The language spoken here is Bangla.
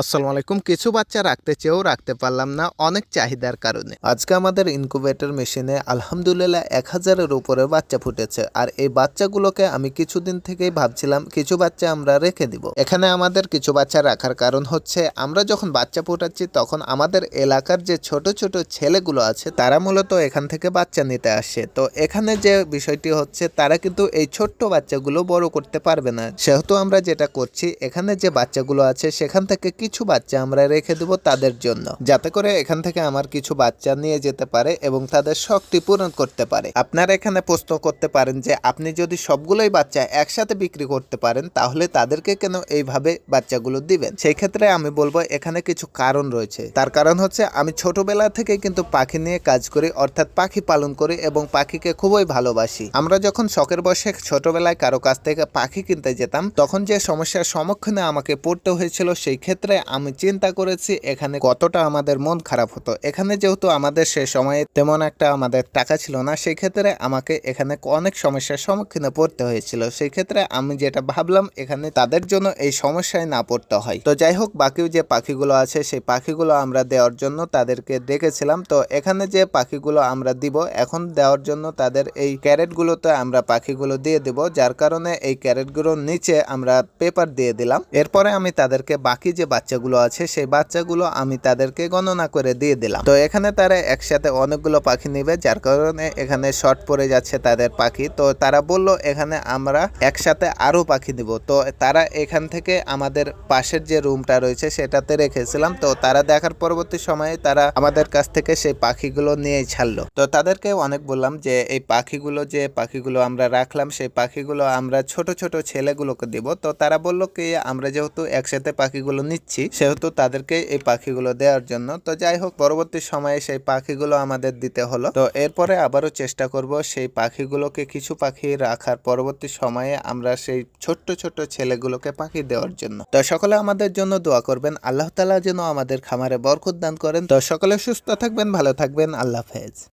আসসালামু আলাইকুম। কিছু বাচ্চা রাখতে চেয়েও রাখতে পারলাম না অনেক চাহিদার কারণে। আজকে আমাদের ইনকুবেটর মেশিনে আলহামদুলিল্লাহ এক হাজারের উপরে বাচ্চা ফুটেছে। আর এই বাচ্চাগুলোকে আমি কিছুদিন থেকেই ভাবছিলাম, কিছু বাচ্চা আমরা রেখে দিব। এখানে আমাদের কিছু বাচ্চা রাখার কারণ হচ্ছে, আমরা যখন বাচ্চা ফুটাচ্ছি, তখন আমাদের এলাকার যে ছোট ছোট ছেলেগুলো আছে, তারা মূলত এখান থেকে বাচ্চা নিতে আসে। তো এখানে যে বিষয়টি হচ্ছে, তারা কিন্তু এই ছোট্ট বাচ্চাগুলো বড় করতে পারবে না। সেহেতু আমরা যেটা করছি, এখানে যে বাচ্চাগুলো আছে, সেখান থেকে কিছু বাচ্চা আমরা রেখে দেব তাদের জন্য। যাতে করে এখান থেকে আমার কিছু বাচ্চা নিয়ে যেতে পারে এবং তাদের শখটি পূরণ করতে পারে। আপনারা এখানে প্রশ্ন করতে পারেন যে, আপনি যদি সবগুলোই বাচ্চা একসাথে বিক্রি করতে পারেন, তাহলে তাদেরকে কেন এইভাবে বাচ্চাগুলো দিবেন? সেই ক্ষেত্রে আমি বলব, এখানে কিছু কারণ রয়েছে। তার কারণ হচ্ছে, আমি ছোটবেলা থেকে কিন্তু পাখি নিয়ে কাজ করি, অর্থাৎ পাখি পালন করি এবং পাখিকে খুবই ভালোবাসি। আমরা যখন শখের বসে ছোটবেলায় কারও কাছ থেকে পাখি কিনতে যেতাম, তখন যে সমস্যার সম্মুখীনে আমাকে পড়তে হয়েছিল, সেই ক্ষেত্রে আমি চিন্তা করেছি, এখানে কতটা আমাদের মন খারাপ হতো। এখানে যেহেতু আমাদের সে সময়ে তেমন একটা আমাদের টাকা ছিল না, সেই ক্ষেত্রে আমাকে এখানে অনেক সমস্যার সম্মুখীন পড়তে হয়েছিল। সেই ক্ষেত্রে আমি যেটা ভাবলাম, এখানে তাদের জন্য এই সমস্যায় না পড়তে হয়। তো যাই হোক, বাকি যে পাখিগুলো আছে, সেই পাখিগুলো আমরা দেওয়ার জন্য তাদেরকে ডেকেছিলাম। তো এখানে যে পাখিগুলো আমরা দিব, এখন দেওয়ার জন্য তাদের এই ক্যারেটগুলোতে আমরা পাখিগুলো দিয়ে দিব, যার কারণে এই ক্যারেটগুলোর নিচে আমরা পেপার দিয়ে দিলাম। এরপরে আমি তাদেরকে বাকি যে বাচ্চাগুলো আছে, সেই বাচ্চাগুলো আমি তাদেরকে গণনা করে দিয়ে দিলাম। তো এখানে তারা একসাথে অনেকগুলো পাখি নেবে, যার কারণে এখানে শর্ট পড়ে যাচ্ছে তাদের পাখি। তো তারা বলল, এখানে আমরা একসাথে আরও পাখি দিব তো তারা এখান থেকে আমাদের পাশের যে রুমটা রয়েছে, সেটাতে রেখেছিলাম। তো তারা দেখার পরবর্তী সময়ে তারা আমাদের কাছ থেকে সেই পাখিগুলো নিয়ে ছাড়লো। তো তাদেরকে অনেক বললাম যে, এই পাখিগুলো যে পাখিগুলো আমরা রাখলাম, সেই পাখিগুলো আমরা ছোট ছোট ছেলেগুলোকে দিব। তো তারা বলল কি, আমরা যেহেতু একসাথে পাখিগুলো নিচ্ছি সেহেতু তাদেরকে এই পাখিগুলো দেওয়ার জন্য। তো যাই হোক, পরবর্তী সময়ে সেই পাখিগুলো আমাদের দিতে হলো। তো এরপরে আবারও চেষ্টা করব সেই পাখিগুলোকে কিছু পাখি রাখার। পরবর্তী সময়ে আমরা সেই ছোট্ট ছোট্ট ছেলেগুলোকে পাখি দেওয়ার জন্য। তো সকলে আমাদের জন্য দোয়া করবেন। আল্লাহ তালা যেন আমাদের খামারে বরকত দান করেন। তো সকলে সুস্থ থাকবেন, ভালো থাকবেন। আল্লাহ হাফেজ।